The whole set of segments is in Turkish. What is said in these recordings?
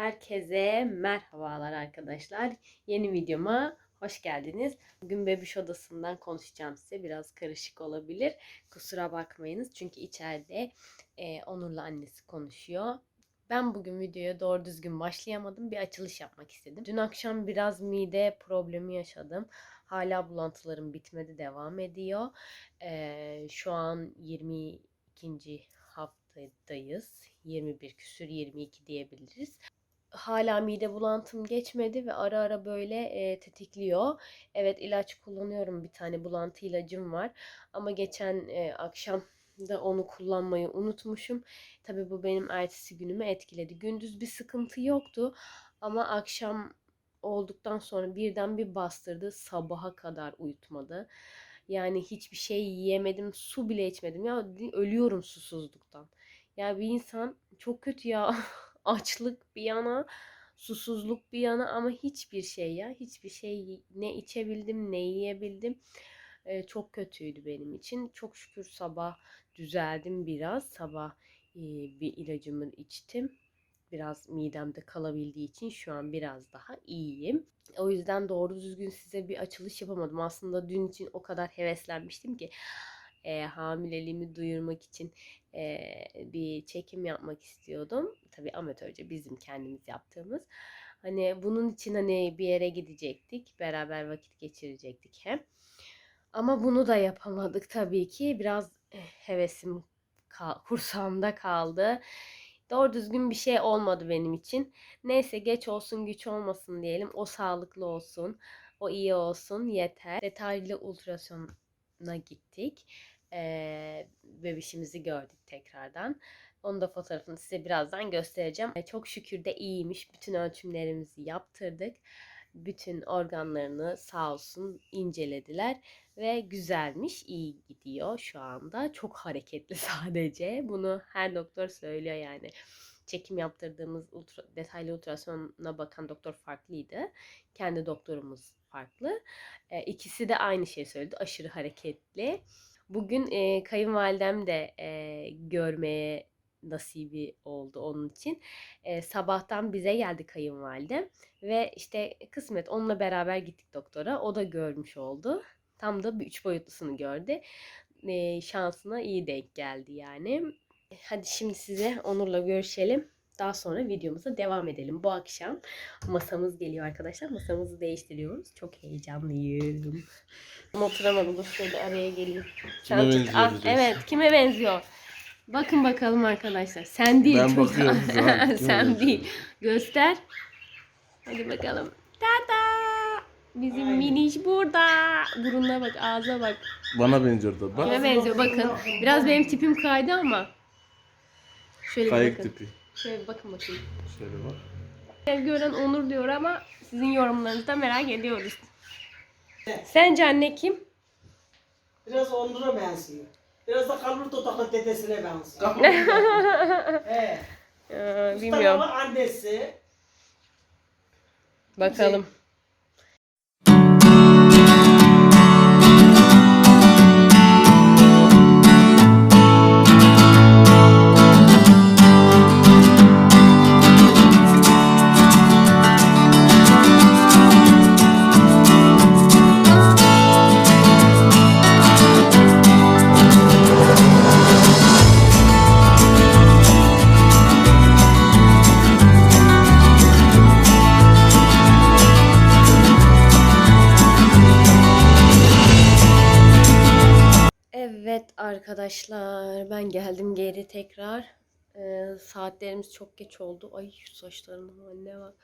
Herkese merhabalar arkadaşlar. Yeni videoma hoş geldiniz. Bugün bebiş odasından konuşacağım size. Biraz karışık olabilir. Kusura bakmayınız. Çünkü içeride e, Onur'la annesi konuşuyor. Ben bugün videoya doğru düzgün başlayamadım. Bir açılış yapmak istedim. Dün akşam biraz mide problemi yaşadım. Hala bulantılarım bitmedi. Devam ediyor. E, şu an 22. haftadayız. 21 küsür 22 diyebiliriz hala mide bulantım geçmedi ve ara ara böyle e, tetikliyor. Evet ilaç kullanıyorum. Bir tane bulantı ilacım var. Ama geçen e, akşam da onu kullanmayı unutmuşum. Tabii bu benim ertesi günümü etkiledi. Gündüz bir sıkıntı yoktu ama akşam olduktan sonra birden bir bastırdı. Sabaha kadar uyutmadı. Yani hiçbir şey yiyemedim, su bile içmedim. Ya ölüyorum susuzluktan. Ya bir insan çok kötü ya. açlık bir yana, susuzluk bir yana ama hiçbir şey ya, hiçbir şey ne içebildim, ne yiyebildim. Ee, çok kötüydü benim için. Çok şükür sabah düzeldim biraz. Sabah e, bir ilacımı içtim. Biraz midemde kalabildiği için şu an biraz daha iyiyim. O yüzden doğru düzgün size bir açılış yapamadım. Aslında dün için o kadar heveslenmiştim ki e, hamileliğimi duyurmak için e, bir çekim yapmak istiyordum. Tabii amatörce bizim kendimiz yaptığımız. Hani bunun için hani bir yere gidecektik. Beraber vakit geçirecektik hem. Ama bunu da yapamadık tabii ki. Biraz hevesim kal- kursağımda kaldı. Doğru düzgün bir şey olmadı benim için. Neyse geç olsun güç olmasın diyelim. O sağlıklı olsun. O iyi olsun yeter. Detaylı ultrasona gittik. Ee, bebişimizi gördük tekrardan. Onun da fotoğrafını size birazdan göstereceğim. Ee, çok şükür de iyiymiş. Bütün ölçümlerimizi yaptırdık. Bütün organlarını sağ olsun incelediler ve güzelmiş, iyi gidiyor şu anda. Çok hareketli sadece. Bunu her doktor söylüyor yani. Çekim yaptırdığımız ultra, detaylı ultrasona bakan doktor farklıydı. Kendi doktorumuz farklı. E, ikisi de aynı şey söyledi. Aşırı hareketli. Bugün e, kayınvalidem de e, görmeye nasibi oldu onun için. E, sabahtan bize geldi kayınvalidem ve işte kısmet onunla beraber gittik doktora. O da görmüş oldu. Tam da bir üç boyutlusunu gördü. E, şansına iyi denk geldi yani. Hadi şimdi size Onur'la görüşelim. Daha sonra videomuza devam edelim. Bu akşam masamız geliyor arkadaşlar. Masamızı değiştiriyoruz. Çok heyecanlıyım. Ama oturamadım. Dur şöyle araya geleyim. Kime Sen tut. benziyor Ah, evet kime benziyor? Bakın bakalım arkadaşlar. Sen değil. Ben çocuk. bakıyorum Sen değil. Göster. Hadi bakalım. Tada! Bizim miniş burada. Burununa bak, ağza bak. Bana benziyor da. Bak. Kime benziyor bakın. Biraz benim tipim kaydı ama. Şöyle Kayık bakın. tipi. Şöyle bir bakın bakayım. Şöyle bak. Ev gören Onur diyor ama sizin yorumlarınızı da merak ediyoruz. Sence anne kim? Biraz Onur'a benziyor. Biraz da kalbur dudaklı dedesine benziyor. He. Ee, bilmiyorum. annesi. Bakalım. Arkadaşlar ben geldim geri tekrar. Ee, saatlerimiz çok geç oldu. Ay şu saçlarımın haline bak.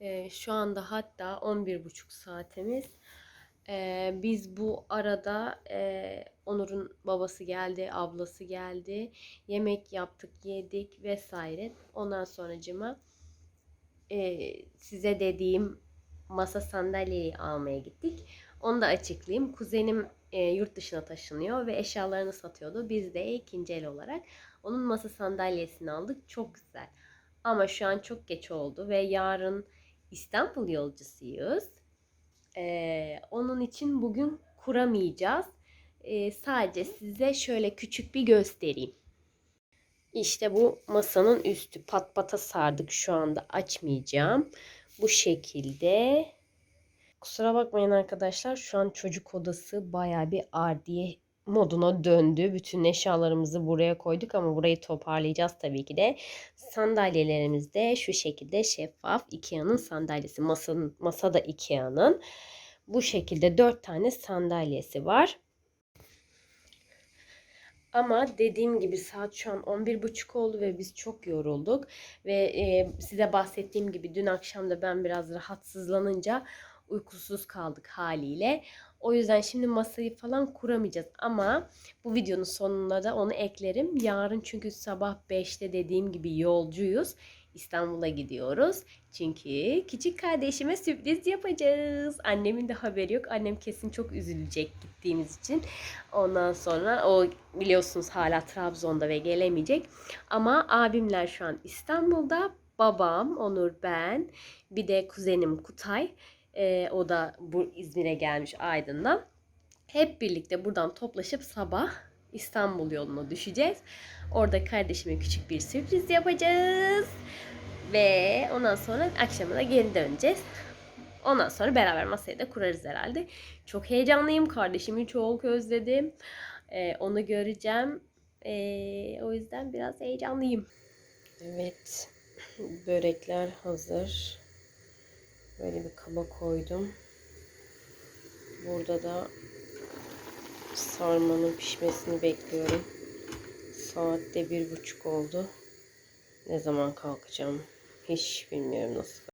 Ee, şu anda hatta 11.30 saatimiz. Ee, biz bu arada e, Onur'un babası geldi, ablası geldi. Yemek yaptık, yedik vesaire. Ondan sonracıma e, size dediğim masa sandalyeyi almaya gittik. Onu da açıklayayım. Kuzenim e, yurt dışına taşınıyor ve eşyalarını satıyordu. Biz de ikinci el olarak onun masa sandalyesini aldık. Çok güzel. Ama şu an çok geç oldu ve yarın İstanbul yolcusuyuz. E, onun için bugün kuramayacağız. E, sadece size şöyle küçük bir göstereyim. İşte bu masanın üstü pat pata sardık şu anda açmayacağım. Bu şekilde. Kusura bakmayın arkadaşlar şu an çocuk odası baya bir ardiye moduna döndü. Bütün eşyalarımızı buraya koyduk ama burayı toparlayacağız tabii ki de. Sandalyelerimiz de şu şekilde şeffaf Ikea'nın sandalyesi. Masanın, masa da Ikea'nın. Bu şekilde dört tane sandalyesi var. Ama dediğim gibi saat şu an 11.30 oldu ve biz çok yorulduk. Ve e, size bahsettiğim gibi dün akşam da ben biraz rahatsızlanınca uykusuz kaldık haliyle. O yüzden şimdi masayı falan kuramayacağız ama bu videonun sonuna da onu eklerim. Yarın çünkü sabah 5'te dediğim gibi yolcuyuz. İstanbul'a gidiyoruz. Çünkü küçük kardeşime sürpriz yapacağız. Annemin de haberi yok. Annem kesin çok üzülecek gittiğimiz için. Ondan sonra o biliyorsunuz hala Trabzon'da ve gelemeyecek. Ama abimler şu an İstanbul'da. Babam, Onur, ben, bir de kuzenim Kutay. Ee, o da bu İzmir'e gelmiş Aydın'dan. Hep birlikte buradan toplaşıp sabah İstanbul yoluna düşeceğiz. Orada kardeşime küçük bir sürpriz yapacağız. Ve ondan sonra akşamına geri döneceğiz. Ondan sonra beraber masayı da kurarız herhalde. Çok heyecanlıyım. Kardeşimi çok özledim. Ee, onu göreceğim. Ee, o yüzden biraz heyecanlıyım. Evet. Börekler hazır. Böyle bir kaba koydum. Burada da sarmanın pişmesini bekliyorum. Saatte bir buçuk oldu. Ne zaman kalkacağım hiç bilmiyorum nasıl.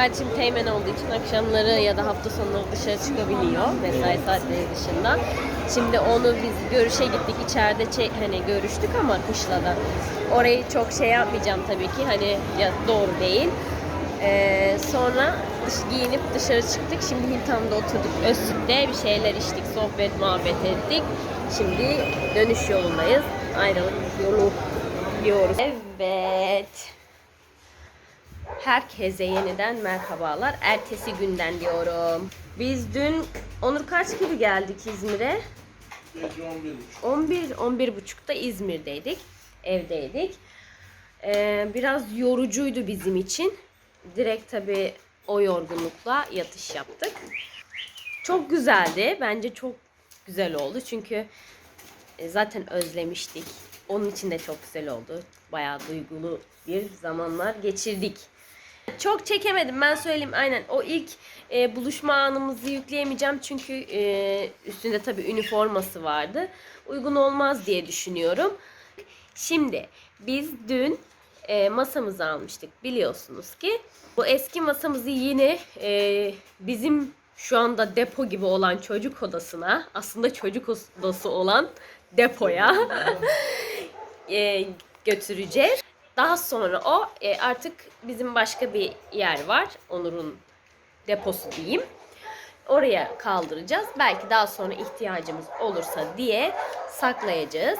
Kardeşim teğmen olduğu için akşamları ya da hafta sonları dışarı çıkabiliyor mesai saatleri dışında. Şimdi onu biz görüşe gittik içeride çe- hani görüştük ama kışla da. Orayı çok şey yapmayacağım tabii ki hani ya doğru değil. Ee, sonra dış giyinip dışarı çıktık. Şimdi Hilton'da oturduk Öztürk'te bir şeyler içtik, sohbet muhabbet ettik. Şimdi dönüş yolundayız. Ayrılık yolu diyoruz. Evet. Herkese yeniden merhabalar. Ertesi günden diyorum. Biz dün Onur kaç gibi geldik İzmir'e? Gece 11 11 11 buçukta İzmir'deydik. Evdeydik. Ee, biraz yorucuydu bizim için. Direkt tabii o yorgunlukla yatış yaptık. Çok güzeldi. Bence çok güzel oldu. Çünkü e, zaten özlemiştik. Onun için de çok güzel oldu. Bayağı duygulu bir zamanlar geçirdik. Çok çekemedim ben söyleyeyim aynen. O ilk e, buluşma anımızı yükleyemeyeceğim çünkü e, üstünde tabii üniforması vardı. Uygun olmaz diye düşünüyorum. Şimdi biz dün e, masamızı almıştık biliyorsunuz ki. Bu eski masamızı yine e, bizim şu anda depo gibi olan çocuk odasına aslında çocuk odası olan depoya e, götüreceğiz. Daha sonra o e, artık bizim başka bir yer var. Onur'un deposu diyeyim. Oraya kaldıracağız. Belki daha sonra ihtiyacımız olursa diye saklayacağız.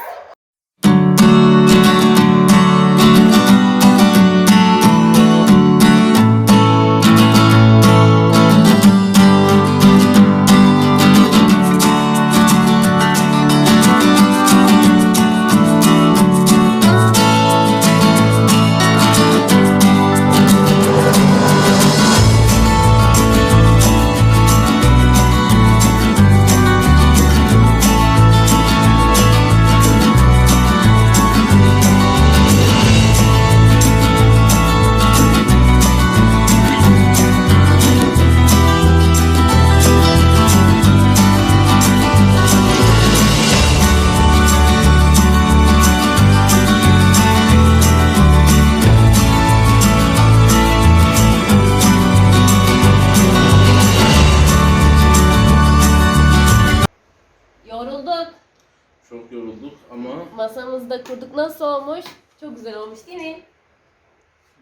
Olmuş değil mi?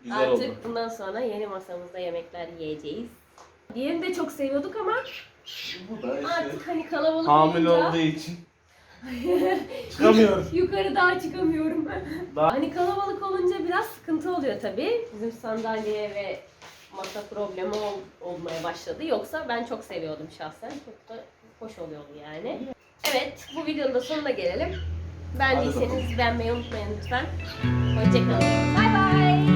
güzel Artık oldu. bundan sonra yeni masamızda yemekler yiyeceğiz. Diğerini de çok seviyorduk ama Bu da işte artık hani kalabalık hamile olunca olduğu için çıkamıyoruz. yukarı daha çıkamıyorum. Daha- Hani kalabalık olunca biraz sıkıntı oluyor tabii. Bizim sandalye ve masa problemi ol- olmaya başladı. Yoksa ben çok seviyordum şahsen. Çok da hoş oluyordu yani. Evet, bu videonun da sonuna gelelim. Beğendiyseniz beğenmeyi unutmayın lütfen. Hoşçakalın. Bay bay.